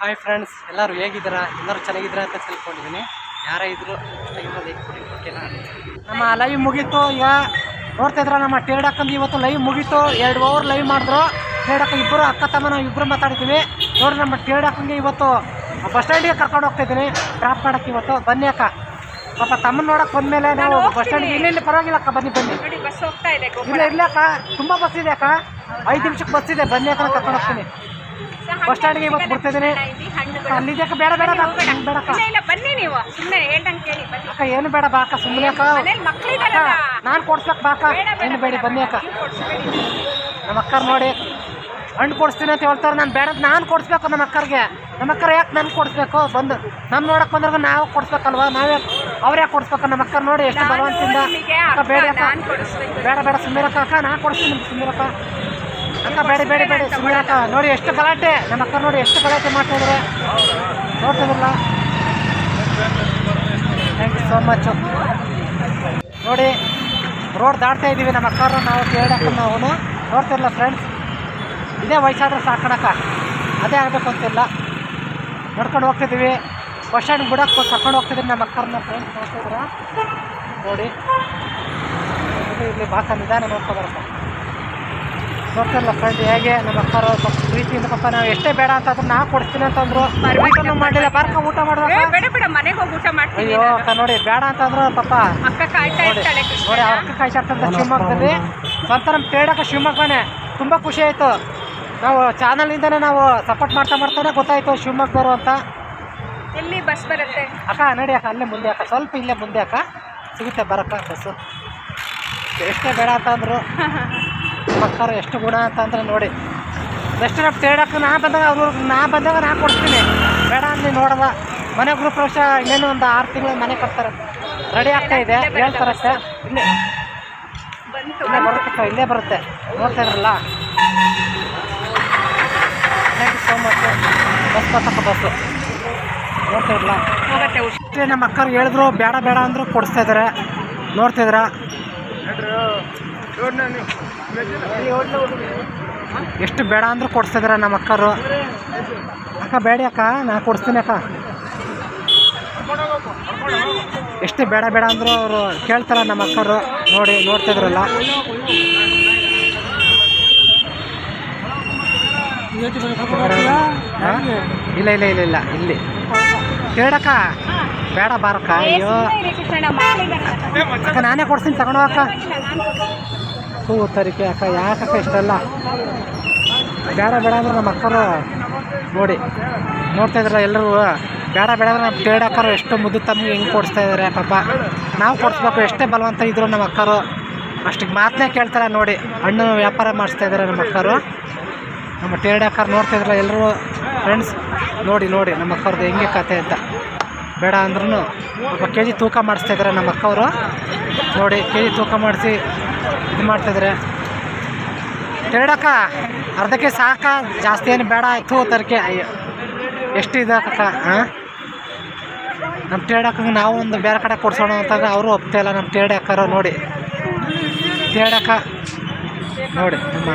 Hi friends ಎಲ್ಲರೂ ಹೇಗಿದ್ದೀರಾ? ಎಲ್ಲರೂ ಚೆನ್ನಾಗಿದ್ದೀರಾ ಅಂತ ತಿಳ್ಕೊಂಡಿದ್ದೀನಿ. ಯಾರೇ ಇದ್ರು ಓಕೆನಾ ನಮ್ಮ ಲೈವ್ ಮುಗೀತು ಯಾ ನೋಡ್ತಾ ಇದ್ರ ನಮ್ಮ ಟೇಡಕ್ಕಂದು ಇವತ್ತು ಲೈವ್ ಮುಗೀತು. ಎರಡು ಓವರ್ ಲೈವ್ ಮಾಡಿದ್ರು. ಟೇಡಕ್ಕ ಇಬ್ಬರು ಅಕ್ಕ ತಮ್ಮ ನಾವು ಇಬ್ಬರು ಮಾತಾಡ್ತೀವಿ. ನೋಡಿ ನಮ್ಮ ಟೇಡಕ್ಕಂಗೆ ಇವತ್ತು ಬಸ್ ಸ್ಟ್ಯಾಂಡಿಗೆ ಕರ್ಕೊಂಡು ಹೋಗ್ತಿದ್ದೀನಿ ಡ್ರಾಪ್ ಮಾಡೋಕ್ಕೆ ಇವತ್ತು. ಬನ್ನಿ ಅಕ್ಕ. ಪಾಪ ತಮ್ಮನ ನೋಡಕ್ಕೆ ಬಂದಮೇಲೆ ನಾವು ಬಸ್ ಸ್ಟ್ಯಾಂಡಿಗೆ ಇಲ್ಲಿ ಇಲ್ಲಿ ಪರವಾಗಿಲ್ಲ ಅಕ್ಕ. ಬನ್ನಿ ಬನ್ನಿ. ಇಲ್ಲ ಇಲ್ಲ ಅಕ್ಕ. ತುಂಬ ಬಸ್ ಇದೆ ಅಕ್ಕ. ಐದು ನಿಮಿಷಕ್ಕೆ ಬಸ್ ಇದೆ. ಬನ್ನಿ ಅಕ್ಕ ಕರ್ಕೊಂಡು ಹೋಗ್ತೀನಿ. ಬಸ್ ಸ್ಟ್ಯಾಂಡ್ಗೆ ಇವತ್ತು ಬರ್ತಿದ್ದೀನಿ. ಅಲ್ಲಿ ಅಕ್ಕ ಬೇಡ ಬೇಡ ಅಕ್ಕ, ನಂಗ್ ಬೇಡ ಅಕ್ಕ. ಇಲ್ಲ ಬನ್ನಿ ನೀವು. ಸುಮ್ಮನೆ ಹೇಳ್ದಂಗೆ ಕೇಳಿ ಬನ್ನಿ. ಅಕ್ಕ ಏನು ಬೇಡ ಬಾ ಅಕ್ಕ ಸುಮ್ಮನೆ ಅಕ್ಕ. ನಾನು ಕೊಡ್ಸ್ಬೇಕು ಬಾ ಅಕ್ಕ. ಏನು ಬೇಡಿ ಬನ್ನಿ ಅಕ್ಕ. ನಮ್ಮ ಅಕ್ಕರ್ ನೋಡಿ. ಹಣ್ಣು ಕೊಡಿಸ್ತೀನಿ ಅಂತ ಹೇಳ್ತಾರೆ ನಾನು ಬೇಡ ನಾನು ಕೊಡಿಸ್ಬೇಕು ನಮ್ಮ ಅಕ್ಕರಿಗೆ. ನಮ್ಮ ಅಕ್ಕರ್ ಯಾಕೆ ನನ್ಗೆ ಕೊಡಿಸ್ಬೇಕು? ಬಂದು ನಮ್ಮ ನೋಡಕ್ಕೆ ಬಂದಾಗ ನಾವು ಕೊಡಿಸ್ಬೇಕಲ್ವಾ? ನಾವೇ ಅವ್ರು ಯಾಕೆ ಕೊಡಿಸ್ಬೇಕು ನಮ್ಮ ಅಕ್ಕ ನೋಡಿ ಎಷ್ಟು ನಾನು ಬಲವಂತಿಂದ. ಅಕ್ಕ ಅಕ್ಕ ಬೇಡ ಅಕ್ಕ ಬೇಡ ಬೇಡ ಸುಮ್ಮೀರಕ್ಕ ಅಕ್ಕ. ನಾನು ಕೊಡಿಸ್ತೀನಿ ಸುಮ್ಮೀರಕ್ಕ ಅಕ್ಕ, ಬೇಡ ಬೇಡ ಬೇಡ ಸುಮ್ಮೀರಕ್ಕ ನೋಡಿ ಎಷ್ಟು ಗಲಾಟೆ. ನಮ್ಮ ಅಕ್ಕ ನೋಡಿ ಎಷ್ಟು ಗಲಾಟೆ ಮಾಡ್ತಾಯಿದ್ರೆ ನೋಡ್ತಿದ್ರಲ್ಲ? ಥ್ಯಾಂಕ್ ಯು ಸೋ ಮಚ್ ನೋಡಿ ರೋಡ್ ದಾಟ್ತಾ ಇದ್ದೀವಿ ನಮ್ಮ ಅಕ್ಕವ್ರನ್ನ. ನಾವು ಕೇಳಕ್ಕೆ ನಾವು ನೋಡ್ತಿರಲ್ಲ ಫ್ರೆಂಡ್ಸ್ ಇದೇ ವಯಸ್ಸಾದ್ರೆ ಸಾಕೋಣಕ್ಕ ಅದೇ ಆಗಬೇಕು ಅಂತಿಲ್ಲ. ನಡ್ಕೊಂಡು ಹೋಗ್ತಿದ್ದೀವಿ. ಬಸ್ ಸ್ಟ್ಯಾಂಡ್ ಬಿಡಕ್ಕೆ ಕರ್ಕೊಂಡು ಹೋಗ್ತಿದ್ದೀನಿ ನಮ್ಮ ಅಕ್ಕವ್ರನ್ನ ಫ್ರೆಂಡ್ಸ್ ನೋಡ್ತಿದ್ರ ನೋಡಿ. ಇಲ್ಲಿ ಬಾಕ ನಿಧಾನ ನೋಡ್ಕೊಬರಪ್ಪ ನೋಡ್ತಿರಲ್ಲ ಫ್ರೆಂಡ್ ಹೇಗೆ ನಮ್ಮ ಅಕ್ಕರು ಸ್ವಲ್ಪ ಪ್ರೀತಿಯಿಂದ ಪಾಪ ನಾವು ಎಷ್ಟೇ ಬೇಡ ಅಂತಂದ್ರೆ ನಾ ಕೊಡ್ತೀನಿ ಅಂತಂದ್ರು ಊಟನೂ ಮಾಡಲಿಲ್ಲ ಬರ್ಕ ಊಟ ಮಾಡುವಾಗ. ಬೇಡ ಬೇಡ ಮನೆಗೆ ಹೋಗಿ ಊಟ ಮಾಡ್ತೀನಿ ಅಯ್ಯೋ ಅಕ್ಕ ನೋಡಿ ಬೇಡ ಅಂತಂದ್ರು ಪಾಪ. ಅಕ್ಕ ಕಾಯ್ತಾ ನೋಡಿ ಇರ್ತಾಳೆ ನೋಡಿ ಅವ್ರ ಅಕ್ಕ ಕಾಯ್ತಾರ್ತಂತ ಶಿವಮೊಗ್ಗದಲ್ಲಿ. ಸ್ವಂತ ನಮ್ಮ ತೇಡಕ ಶಿವಮೊಗ್ಗನೇ. ತುಂಬ ಖುಷಿ ಆಯಿತು. ನಾವು ಚಾನಲಿಂದನೇ ನಾವು ಸಪೋರ್ಟ್ ಮಾಡ್ತಾ ಮಾಡ್ತಾನೆ ಗೊತ್ತಾಯ್ತು ಶಿವಮೊಗ್ಗದವರು ಅಂತ. ಎಲ್ಲಿ ಬಸ್ ಬರುತ್ತೆ? ಅಕ್ಕ ನೋಡಿ ಅಕ್ಕ ಅಲ್ಲೇ ಮುಂದೆ ಅಕ್ಕ. ಸ್ವಲ್ಪ ಇಲ್ಲೇ ಮುಂದೆ ಅಕ್ಕ. ಸಿಗುತ್ತೆ ಬರಕ್ಕ ಬಸ್ ಎಷ್ಟೇ ಬೇಡ ಅಂತಂದ್ರು ಮಕ್ಕಳು ಎಷ್ಟು ಗುಣ ಅಂತಂದ್ರೆ ನೋಡಿ. ನೆಕ್ಸ್ಟ್ ನಾವು ತೇಡಕ್ಕೆ ನಾ ಬಂದಾಗ ಅವ್ರು ನಾ ಬಂದಾಗ ನಾ ಕೊಡ್ತೀನಿ. ಬೇಡ ಅಲ್ಲಿ ನೋಡಲ್ಲ. ಮನೆ ಗೃಹ ಪ್ರವೇಶ ಇನ್ನೇನು ಒಂದು ಆರು ತಿಂಗಳು ಮನೆ ಕಟ್ತಾರೆ. ರೆಡಿ ಆಗ್ತಾ ಇದೆ. ಸರ್ ಇಲ್ಲೇ. ಬಂತು ಇಲ್ಲೇ ಬರುತ್ತೆ ಇಲ್ಲೇ ಬರುತ್ತೆ. ನೋಡ್ತಾ ಇದ್ರಲ್ಲ. Thank you so much bus ಬರ್ತಕ್ಕ bus ನೋಡ್ತಾ ಇರಲ್ಲ ಹೋಗತ್ತೆ ನಮ್ಮ ಅಕ್ಕರು ಹೇಳಿದ್ರು ಬೇಡ ಬೇಡ ಅಂದ್ರು ಕೊಡಿಸ್ತಾ ಇದ್ದಾರೆ ನೋಡ್ತಿದ್ರ ಎಷ್ಟು ಬೇಡ ಅಂದ್ರೆ ಕೊಡ್ಸಿದ್ರ ನಮ್ಮ ಅಕ್ಕರು. ಅಕ್ಕ ಬೇಡಿ ಅಕ್ಕ ನಾ ಕೊಡಿಸ್ತೀನಿ ಅಕ್ಕ. ಎಷ್ಟು ಬೇಡ ಬೇಡ ಅಂದ್ರು ಅವರು ಕೇಳ್ತಾರ ನಮ್ಮ ಅಕ್ಕರು. ನೋಡಿ ನೋಡ್ತಿದ್ರಲ್ಲ ಇಲ್ಲ ಇಲ್ಲ ಇಲ್ಲ ಇಲ್ಲ ಇಲ್ಲಿ. ಕೇಳಕ್ಕ ಬೇಡ ಬಾರಕ್ಕ ಅಯ್ಯೋ. ಅಕ್ಕ ನಾನೇ ಕೊಡ್ತೀನಿ ತಗೊಂಡು ಅಕ್ಕ ಹೂ ತರಿಕೆ ಅಕ್ಕ ಯಾಕಕ್ಕ ಇಷ್ಟಲ್ಲ? ಬೇಡ ಬೇಡ ಅಂದ್ರೆ ನಮ್ಮ ಅಕ್ಕರು ನೋಡಿ. ನೋಡ್ತಾ ಇದ್ರ ಎಲ್ಲರೂ ಬೇಡ ಬೇಡ ಅಂದ್ರೆ ನಮ್ಮ ತೇಡ್ ಅಕ್ಕರು ಎಷ್ಟು ಮುದ್ದು ತಮ್ಗೆ ಹೆಂಗೆ ಕೊಡಿಸ್ತಾ ಇದ್ದಾರೆ ಪಾಪ. ನಾವು ಕೊಡಿಸ್ಬೇಕು, ಎಷ್ಟೇ ಬಲವಂತ ಇದ್ರು ನಮ್ಮ ಅಕ್ಕರು. ಅಷ್ಟಿಗೆ ಮಾತನ್ನೇ ಕೇಳ್ತಾರೆ ನೋಡಿ. ಹಣ್ಣು ವ್ಯಾಪಾರ ಮಾಡಿಸ್ತಾ ಇದ್ದಾರೆ ನಮ್ಮ ಅಕ್ಕರು. ನಮ್ಮ ಟೇಡ್ ಅಕ್ಕರು ನೋಡ್ತಾ ಇದ್ರಲ್ಲ ಎಲ್ಲರೂ ಫ್ರೆಂಡ್ಸ್ ನೋಡಿ ನೋಡಿ, ನಮ್ಮ ಅಕ್ಕವ್ರದ್ದು ಹೆಂಗೆ ಕತೆ ಅಂತ. ಬೇಡ ಅಂದ್ರೂ ಒಬ್ಬ ಕೆ ಜಿ ತೂಕ ಮಾಡಿಸ್ತಾ ಇದ್ದಾರೆ ನಮ್ಮ ಅಕ್ಕವರು. ನೋಡಿ ಕೆ ಜಿ ತೂಕ ಮಾಡಿಸಿ ಇದು ಮಾಡ್ತಿದ್ರೆ ಟೇಡಕ್ಕ ಅರ್ಧಕ್ಕೆ ಸಾಕ, ಜಾಸ್ತಿ ಏನು ಬೇಡ ಆಯಿತು ತರಕೆ ಅಯ್ಯೋ, ಎಷ್ಟು ಇದಕ್ಕ ಹಾಂ ನಮ್ಮ ಟೇಡಕ್ಕ ನಾವು ಒಂದು ಬೇರೆ ಕಡೆ ಕೊಡ್ಸೋಣ ಅಂತಂದ್ರೆ ಅವರು ಒಪ್ತಾ ಇಲ್ಲ ನಮ್ಮ ಟೇಡ್ ಅಕ್ಕರು ನೋಡಿ. ಟೇಡಕ್ಕ ನೋಡಿ, ನಮ್ಮ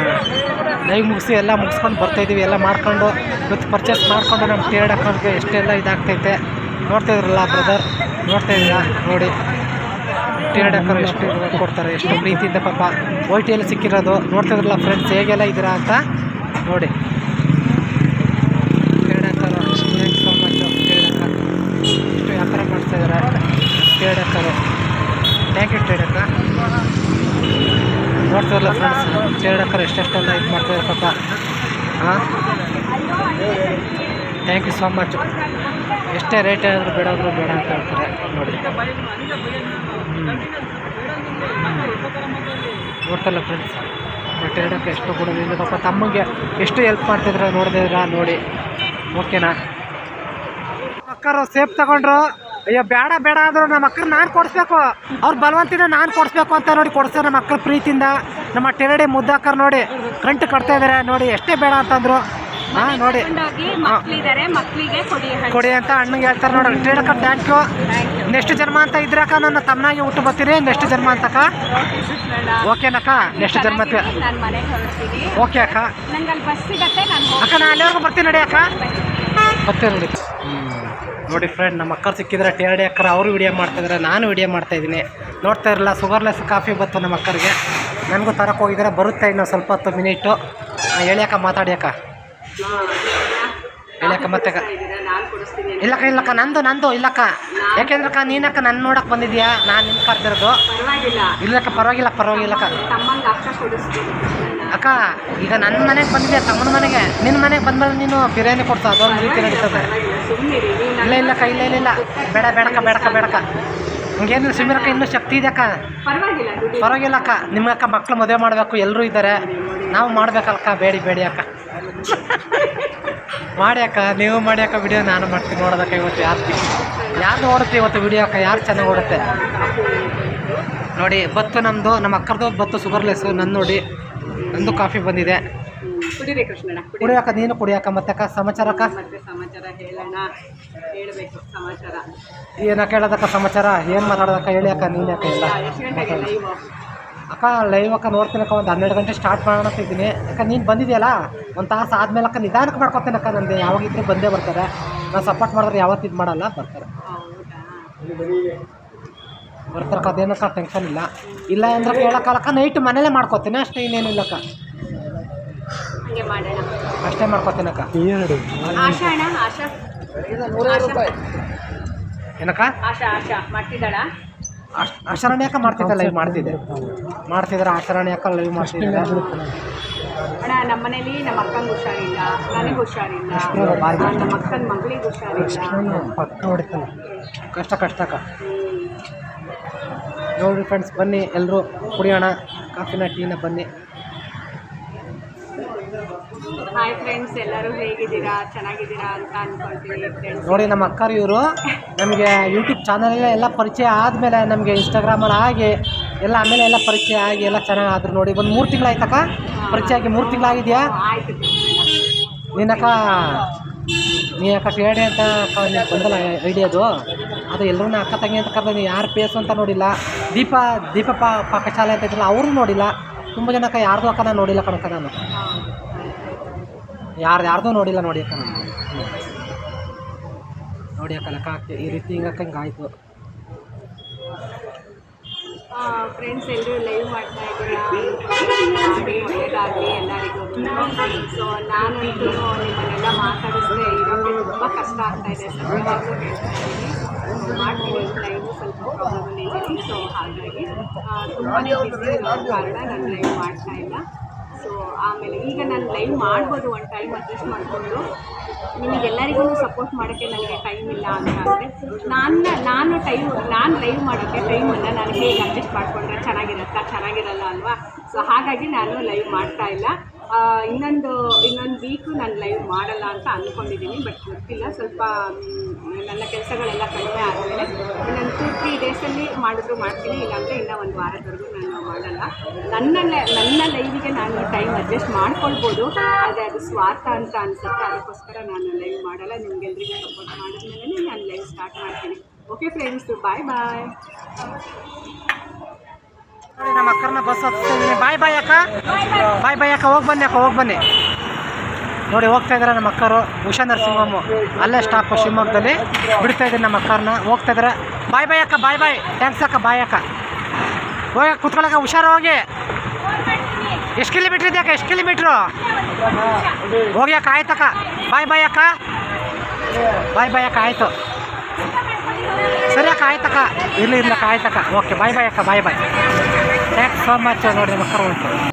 ಲೈವ್ ಮುಗಿಸಿ ಎಲ್ಲ ಮುಗಿಸ್ಕೊಂಡು ಬರ್ತಾಯಿದ್ದೀವಿ ಎಲ್ಲ ಮಾಡ್ಕೊಂಡು, ಇವತ್ತು ಪರ್ಚೇಸ್ ಮಾಡಿಕೊಂಡು ನಮ್ಮ ಟೇಡ್ ಅಕ್ಕವ್ರಿಗೆ ಎಷ್ಟೆಲ್ಲ ಇದಾಗ್ತೈತೆ, ನೋಡ್ತಾ ಇದ್ರಲ್ಲ ಬ್ರದರ್ ನೋಡ್ತಾ ಇದ್ದೀರಾ ನೋಡಿ. ಟೇಡ್ ಎಕರೆ ಎಷ್ಟು ಕೊಡ್ತಾರೆ, ಎಷ್ಟು ಪ್ರೀತಿಯಿಂದ ಪಾಪ ಓಟಿಯಲ್ಲಿ ಸಿಕ್ಕಿರೋದು ನೋಡ್ತಾ ಇದ್ರಲ್ಲ ಫ್ರೆಂಡ್ಸ್ ಹೇಗೆಲ್ಲ ಇದ್ದೀರಾ ಅಂತ? ನೋಡಿ. ಎರಡು ಎಕರೆ ಸೊ ಮಚ್ ಟೇಡ್ ಅಕ್ಕ ಎಷ್ಟು ವ್ಯಾಪಾರ ಮಾಡ್ತಾ ಇದ್ದಾರೆ. ಟೇಡ್ ಅಕ್ಕರು ಥ್ಯಾಂಕ್ ಯು ಟೇಡ್ ಅಕ್ಕ ನೋಡ್ತಾರಲ್ಲ ಫ್ರೆಂಡ್ಸ್ ಟೇಡಕ್ಕರು ಎಷ್ಟೆಷ್ಟೆಲ್ಲ ಇದು ಮಾಡ್ತಾರೆ ಪಾಪ. ಹಾಂ? ಥ್ಯಾಂಕ್ ಯು ಸೋ ಮಚ್ ಎಷ್ಟೇ ರೇಟ್ ಆದರೂ ಬೇಡಾದರೂ ಬೇಡ ಅಂತ ಹೇಳ್ತಾರೆ. ನೋಡಿ. ನೋಡ್ತಲ್ಲ ಫ್ರೆಂಡ್ಸ್ ಟೇಡಕ್ಕೆ ಎಷ್ಟು ಕೊಡೋದ್ರಿಂದ ಪಾಪ ತಮ್ಮಗೆ ಎಷ್ಟು ಹೆಲ್ಪ್ ಮಾಡ್ತಿದ್ರ ನೋಡಿದ್ರ ನೋಡಿ. ಓಕೆನಾ ಅಕ್ಕರು ಸೇಫ್ ತಗೊಂಡ್ರು. ಅಯ್ಯೋ, ಬೇಡ ಬೇಡ ಅಂದ್ರೆ ನಮ್ಮ ಅಕ್ಕರು ನಾನು ಕೊಡಿಸ್ಬೇಕು. ಅವ್ರು ಬಲವಂತಿನ ನಾನು ಕೊಡಿಸ್ಬೇಕು ಅಂತ ನೋಡಿ ಕೊಡಿಸ್ತಾರೆ ನಮ್ಮ ಅಕ್ಕರ ಪ್ರೀತಿಯಿಂದ. ನಮ್ಮ ಟೆರಡಿ ಮುದ್ದಾಕರ್ ನೋಡಿ ಕಂಟು ಕಟ್ತಾ ಇದ್ದಾರೆ ನೋಡಿ, ಎಷ್ಟೇ ಬೇಡ ಅಂತಂದ್ರು. ಹಾಂ ನೋಡಿ. ಹೋಗಿ ಮಕ್ಳಿದಾರೆ ಮಕ್ಳಿಗೆ ಕೊಡಿ ಕೊಡಿ ಅಂತ ಅಣ್ಣಗೆ ಹೇಳ್ತಾರೆ ನೋಡಿ. ಟೇಡಕ್ಕ ಥ್ಯಾಂಕ್ ಯು ನೆಕ್ಸ್ಟ್ ಜನ್ಮ ಅಂತ ಇದ್ರಕ್ಕ ನನ್ನ ತಮ್ಮನಾಗಿ ಹುಟ್ಟು ಬರ್ತೀರಿ ನೆಕ್ಸ್ಟ್ ಜನ್ಮ ಅಂತಕ್ಕ ಓಕೆನಕ್ಕ ನೆಕ್ಸ್ಟ್ ಜನ್ಮಕ್ಕೆ ಓಕೆ ಅಕ್ಕ. ಅಕ್ಕ ನಾನು ಅಲ್ಲಿವರೆಗೂ ಬರ್ತೀನಿ ನಡಿ ಅಕ್ಕ. ಬರ್ತೀನಿ ನೋಡಿ. ನೋಡಿ ಫ್ರೆಂಡ್ ನಮ್ಮ ಅಕ್ಕರು ಸಿಕ್ಕಿದ್ರೆ ಟೇರಡಿ ಅಕ್ಕರ ಅವರು ವಿಡಿಯೋ ಮಾಡ್ತಾಯಿದ್ದಾರೆ ನಾನು ವಿಡಿಯೋ ಮಾಡ್ತಾಯಿದ್ದೀನಿ ನೋಡ್ತಾ ಇರಲ್ಲ ಶುಗರ್ಲೆಸ್ ಕಾಫಿ ಬತ್ತು ನಮ್ಮ ಅಕ್ಕರಿಗೆ. ನನಗೂ ತರಕ್ಕೆ ಹೋಗಿದ್ರೆ ಬರುತ್ತೆ ಇನ್ನೊಂದು ಸ್ವಲ್ಪ ಹೊತ್ತು ಮಿನಿಟು ಹೇಳಿ ಅಕ್ಕ ಮಾತಾಡಿ ಅಕ್ಕ. ಅಕ್ಕ, ಮತ್ತೆ ಇಲ್ಲಕ್ಕ ಇಲ್ಲಕ್ಕ ನಂದು ನಂದು ಇಲ್ಲಕ್ಕ ಯಾಕೆಂದ್ರಕ್ಕ ನೀನಕ್ಕ ನನ್ನ ನೋಡಕ್ ಬಂದಿದ್ಯಾ? ನಾನು ನಿನ್ ಕರ್ದಿರೋದು ಇಲ್ಲಕ್ಕ ಪರವಾಗಿಲ್ಲ ಪರವಾಗಿಲ್ಲಕ್ಕ ಅಕ್ಕ. ಈಗ ನನ್ನ ಮನೆಗೆ ಬಂದಿದ್ಯಾ? ತಮ್ಮನ ಮನೆಗೆ? ನಿನ್ನ ಮನೆಗೆ ಬಂದ್ಮೇಲೆ ನೀನು ಬಿರಿಯಾನಿ ಕೊಡ್ತಾ ಅದೊಂದು ರೀತಿ ನಡೀತದೆ. ಇಲ್ಲ ಇಲ್ಲಕ್ಕ ಇಲ್ಲ ಇಲ್ಲ ಇಲ್ಲ. ಬೇಡ ಬೇಡಕ್ಕ ಬೇಡಕ್ಕ ಬೇಡಕ್ಕ ಹಂಗೇನಿಲ್ಲ ಸುಮೀರಕ್ಕ ಇನ್ನೂ ಶಕ್ತಿ ಇದೆ ಅಕ್ಕ. ಪರವಾಗಿಲ್ಲ ಅಕ್ಕ. ನಿಮ್ಗಕ್ಕ ಮಕ್ಳು ಮದುವೆ ಮಾಡಬೇಕು ಎಲ್ಲರೂ ಇದ್ದಾರೆ. ನಾವು ಮಾಡ್ಬೇಕಲ್ಕ ಬೇಡಿ ಬೇಡಿ ಅಕ್ಕ. ಮಾಡಿ ಅಕ್ಕ ನೀವು ಮಾಡ್ಯಾಕ ವಿಡಿಯೋ ನಾನು ಮಾಡ್ತೀನಿ ನೋಡೋದಕ್ಕ ಇವತ್ತು ಯಾರು ಯಾರು ನೋಡುತ್ತೆ ಇವತ್ತು ವಿಡಿಯೋ ಅಕ್ಕ ಯಾರು ಚೆನ್ನಾಗಿ ಓಡುತ್ತೆ ನೋಡಿ ಬತ್ತು ನಮ್ಮದು ನಮ್ಮ ಅಕ್ಕರದು ಬತ್ತು ಸುಗರ್ಲೆಸ್ಸು ನನ್ನ ನೋಡಿ ನಂದು ಕಾಫಿ ಬಂದಿದೆ. ಕುಡಿಯಾಕ ನೀನು ಕುಡಿಯಾಕ ಮತ್ತೆ ಅಕ್ಕ ಸಮಾಚಾರ ಅಕ್ಕ? ಸಮಾಚಾರ ಹೇಳೋಣ ಹೇಳಬೇಕು ಸಮಾಚಾರ. ಏನಕ್ಕ ಹೇಳೋದಕ್ಕ ಸಮಾಚಾರ? ಏನು ಮಾತಾಡೋದಕ್ಕ? ಹೇಳಿ ಅಕ್ಕ ನೀನೇ ಯಾಕೆ ಲೈವ್ ಅಕ್ಕ ಲೈವ್ ಅಕ್ಕ ನೋಡ್ತೀನಿ ಅಕ್ಕ ಒಂದು ಹನ್ನೆರಡು ಗಂಟೆ ಸ್ಟಾರ್ಟ್ ಮಾಡೋಣ ಅಂತ ಇದ್ದೀನಿ. ಅಕ್ಕ ನೀನು ಬಂದಿದೆಯಲ್ಲ? ಒಂದು ತಾಸು ಆದಮೇಲೆ ಅಕ್ಕ ನಿಧಾನಕ್ಕೆ ಮಾಡ್ಕೊತೀನಿ ಅಕ್ಕ ನಂದು. ಯಾವಾಗಿದ್ದರೆ ಬಂದೇ ಬರ್ತಾರೆ. ನಾನು ಸಪೋರ್ಟ್ ಮಾಡಿದ್ರೆ ಯಾವತ್ತು ಇದು ಮಾಡಲ್ಲ ಬರ್ತಾರೆ. ಬರ್ತಾರಕ್ಕ ಬರ್ತಾರೆ ಅಕ್ಕ ಅದೇನಕ್ಕ ಟೆನ್ಷನ್ ಇಲ್ಲ. ಇಲ್ಲ ಅಂದ್ರೆ ಕೇಳೋಕ್ಕಲ್ಲಕ್ಕ ನೈಟ್ ಮನೇಲೇ ಮಾಡ್ಕೊತೀನಿ ಅಷ್ಟೇ ಇನ್ನೇನಿಲ್ಲಕ್ಕ ಹಂಗೆ ಮಾಡೋಣ. ಅಷ್ಟೇ ಮಾಡ್ಕೊತೀನಿ ಅಕ್ಕ. ಆಶಾ ಅಣ್ಣ ಆಶಾ. ಆಶಾ ಏನಕ್ಕ? ಆಶಾ ಆಶಾ ಮಾಡ್ತಿದ್ದಾಳ ಅಶ್ ಆಚರಣೆ ಅಕ್ಕ ಮಾಡ್ತಿದ್ದೆ ಲೈವ್ ಮಾಡ್ತಿದ್ದೆ. ಮಾಡ್ತಿದ್ರೆ ಆಚರಣೆ ಯಾಕೆ ಲೈವ್ ಮಾಡ್ತಿದ್ದೆ ಅಣ್ಣ ನಮ್ಮ ಮನೇಲಿ ನಮ್ಮ ಅಕ್ಕಂಗೆ ಹುಷಾರಿಲ್ಲ ನನಗೆ ಹುಷಾರಿಲ್ಲ ನಮ್ಮ ಅಕ್ಕನ ಮಗಳಿಗೆ ಹುಷಾರಿಲ್ಲ. ಪಕ್ಕ ಹೊಡಿತಾನೆ. ಕಷ್ಟ ಕಷ್ಟ ನೋಡಿ ಫ್ರೆಂಡ್ಸ್ ಬನ್ನಿ ಎಲ್ಲರೂ ಕುಡಿಯೋಣ ಕಾಫಿನ ಟೀನ ಬನ್ನಿ. ಹಾಯ್ ಫ್ರೆಂಡ್ಸ್ ಎಲ್ಲರೂ ಹೇಗಿದ್ದೀರಾ? ಚೆನ್ನಾಗಿದ್ದೀರಾ ಅಂತ ಅನ್ಕೊಳ್ತೀವಿ ಫ್ರೆಂಡ್ಸ್ ನೋಡಿ ನಮ್ಮ ಅಕ್ಕರು ಇವರು ನಮಗೆ ಯೂಟ್ಯೂಬ್ ಚಾನಲ್ ಎಲ್ಲ ಪರಿಚಯ ಆದಮೇಲೆ ನಮಗೆ ಇನ್ಸ್ಟಾಗ್ರಾಮಲ್ಲಿ ಆಗಿ ಎಲ್ಲ ಆಮೇಲೆ ಎಲ್ಲ ಪರಿಚಯ ಆಗಿ ಎಲ್ಲ ಚೆನ್ನಾಗಿ ಆದ್ರು ನೋಡಿ. ಒಂದು ಮೂರು ತಿಂಗಳಾಯ್ತಕ್ಕ ಪರಿಚಯ ಆಗಿ ಮೂರು ತಿಂಗಳಾಗಿದೆಯಾ ಆಯ್ತು ಕೃಷ್ಣಣ್ಣ. ನೀನಕ್ಕ ನೀ ಅಕ್ಕ ಕೇಳಿ ಅಂತ ಅಕ್ಕ ಬಂದಲ್ಲ ಐಡಿಯಾದು ಅದು? ಎಲ್ಲರೂ ಅಕ್ಕ ತಂಗಿ ಅಂತ ಕರೆದ ಯಾರು ಪೇಸು ಅಂತ ನೋಡಿಲ್ಲ. ದೀಪ ದೀಪ ಪಾಕಶಾಲೆ ಅಂತ ಇದ್ರಲ್ಲ ಅವರು ನೋಡಿಲ್ಲ. ತುಂಬ ಜನಕ್ಕೆ ಯಾರ್ದು ಅಕ್ಕ ನಾನು ನೋಡಿಲ್ಲ ಕಣಕ್ಕ ನಾನು. ಯಾರು ಯಾರ್ದು ನೋಡಿಲ್ಲ ನೋಡಿ ಅಕ್ಕ ನಾನು. ನೋಡಿ ಅಕ್ಕ ಲೆಕ್ಕ ಹಾಕಿ ಈ ರೀತಿ ಹಿಂಗೆ ಆಯಿತು. ಫ್ರೆಂಡ್ಸ್ ಎಲ್ಲರೂ ಲೈವ್ ಮಾಡ್ತಾ ಇದ್ದೀರಾ? ಮಾಡಿ ಒಳ್ಳೇದಾಗಲಿ, ಎಲ್ಲರಿಗೂ ಸೊ ನಾನಂತೂ ನಿಮ್ಮನ್ನೆಲ್ಲ ಮಾತಾಡಿದ್ರೆ ಇರೋಕ್ಕೆ ತುಂಬ ಕಷ್ಟ ಆಗ್ತಾ ಇದೆ. ಇದ್ದೀನಿ ಮಾಡ್ತೀನಿ ಲೈವ್ ಸ್ವಲ್ಪ ಪ್ರಾಬ್ಲಮ್ ಇದ್ದೀನಿ ಸೊ ಹಾಗಾಗಿ ತುಂಬಾ ಕಾರಣ ನಾನು ಲೈವ್ ಮಾಡ್ತಾ ಇಲ್ಲ. ಸೊ ಆಮೇಲೆ ಈಗ ನಾನು ಲೈವ್ ಮಾಡ್ಬೋದು ಒಂದು ಟೈಮ್ ಅಡ್ಜಸ್ಟ್ ಮಾಡಿಕೊಂಡು. ನಿಮಗೆಲ್ಲರಿಗೂ ಸಪೋರ್ಟ್ ಮಾಡೋಕ್ಕೆ ನನಗೆ ಟೈಮ್ ಇಲ್ಲ ಅಂತ ಅಂದರೆ ನಾನು ನಾನು ಟೈಮ್ ನಾನು ಲೈವ್ ಮಾಡೋಕ್ಕೆ ಟೈಮನ್ನು ನಾನು ಹೇಗೆ ಅಡ್ಜಸ್ಟ್ ಮಾಡಿಕೊಂಡ್ರೆ ಚೆನ್ನಾಗಿರುತ್ತಾ, ಚೆನ್ನಾಗಿರಲ್ಲ ಅಲ್ವಾ? ಸೊ ಹಾಗಾಗಿ ನಾನು ಲೈವ್ ಮಾಡ್ತಾ ಇಲ್ಲ. ಇನ್ನೊಂದು ಇನ್ನೊಂದು ವೀಕು ನಾನು ಲೈವ್ ಮಾಡಲ್ಲ ಅಂತ ಅಂದ್ಕೊಂಡಿದ್ದೀನಿ ಬಟ್ ಗೊತ್ತಿಲ್ಲ. ಸ್ವಲ್ಪ ನನ್ನ ಕೆಲಸಗಳೆಲ್ಲ ಕಡಿಮೆ ಇನ್ನೊಂದು ಡೇಸಲ್ಲಿ ಮಾಡಿದ್ರು ಮಾಡ್ತೀನಿ, ಇಲ್ಲಾಂದರೆ ಇನ್ನೂ ಒಂದು ವಾರದವರೆಗೂ ನಾನು ಮಾಡಲ್ಲ. ನನ್ನ ನನ್ನ ಲೈವಿಗೆ ನಾನು ಟೈಮ್ ಅಡ್ಜಸ್ಟ್ ಮಾಡ್ಕೊಳ್ಬೋದು, ಆದರೆ ಅದು ಸ್ವಾರ್ಥ ಅಂತ ಅನಿಸುತ್ತೆ. ಅದಕ್ಕೋಸ್ಕರ ನಾನು ಲೈವ್ ಮಾಡಲ್ಲ. ನಿಮಗೆಲ್ಲರಿಗೂ ಸಪೋರ್ಟ್ ಮಾಡಿದ್ಮೇಲೆ ನಾನು ಲೈವ್ ಸ್ಟಾರ್ಟ್ ಮಾಡ್ತೀನಿ. ಓಕೆ ಫ್ರೆಂಡ್ಸ್ ಬಾಯ್ ಬಾಯ್ ನಮ್ಮ ಅಕ್ಕರನ್ನ ಬಸ್ ಹತ್ತಿದ್ದೀನಿ ಬಾಯ್ ಬಾಯ್ ಅಕ್ಕ. ಬಾಯ್ ಬಾಯ್ ಅಕ್ಕ. ಹೋಗಿ ಬನ್ನಿ ಅಕ್ಕ, ಹೋಗಿ ಬನ್ನಿ. ನೋಡಿ, ಹೋಗ್ತಾ ಇದ್ದಾರೆ ನಮ್ಮ ಅಕ್ಕರು. ಉಷಾ ನರಸಿಂಹಮ್ಮ. ಅಲ್ಲೇ ಸ್ಟಾಪ್ ಶಿವಮೊಗ್ಗದಲ್ಲಿ. ಬಿಡ್ತಾ ಇದ್ದೀನಿ ನಮ್ಮ ಅಕ್ಕರನ್ನ. ಹೋಗ್ತಾ ಇದ್ದಾರೆ ಬಾಯ್ ಬಾಯ್ ಅಕ್ಕ, ಬಾಯ್ ಬಾಯ್. ಥ್ಯಾಂಕ್ಸ್ ಅಕ್ಕ, ಬಾಯ್ ಅಕ್ಕ. ಹೋಗಿ ಕುತ್ಕೊಳಕ ಹುಷಾರು ಹೋಗಿ. ಎಷ್ಟು ಕಿಲೋಮೀಟ್ರ್ ಇದೆ ಅಕ್ಕ, ಎಷ್ಟು ಕಿಲೋಮೀಟ್ರು ಹೋಗಿ ಅಕ್ಕ ಆಯ್ತಕ್ಕ ಬಾಯ್ ಬಾಯ್ ಅಕ್ಕ. ಬಾಯ್ ಬಾಯ್ ಅಕ್ಕ, ಆಯಿತು. ಸರಿ ಅಕ್ಕ ಆಯ್ತಕ್ಕ ಇರಲಿ ಇರ್ಲಕ್ಕ ಆಯ್ತಕ್ಕ ಓಕೆ ಬಾಯ್ ಬಾಯ್ ಅಕ್ಕ, bye bye. Thanks so much ನೋಡಿ ಮಕ್ಕಳು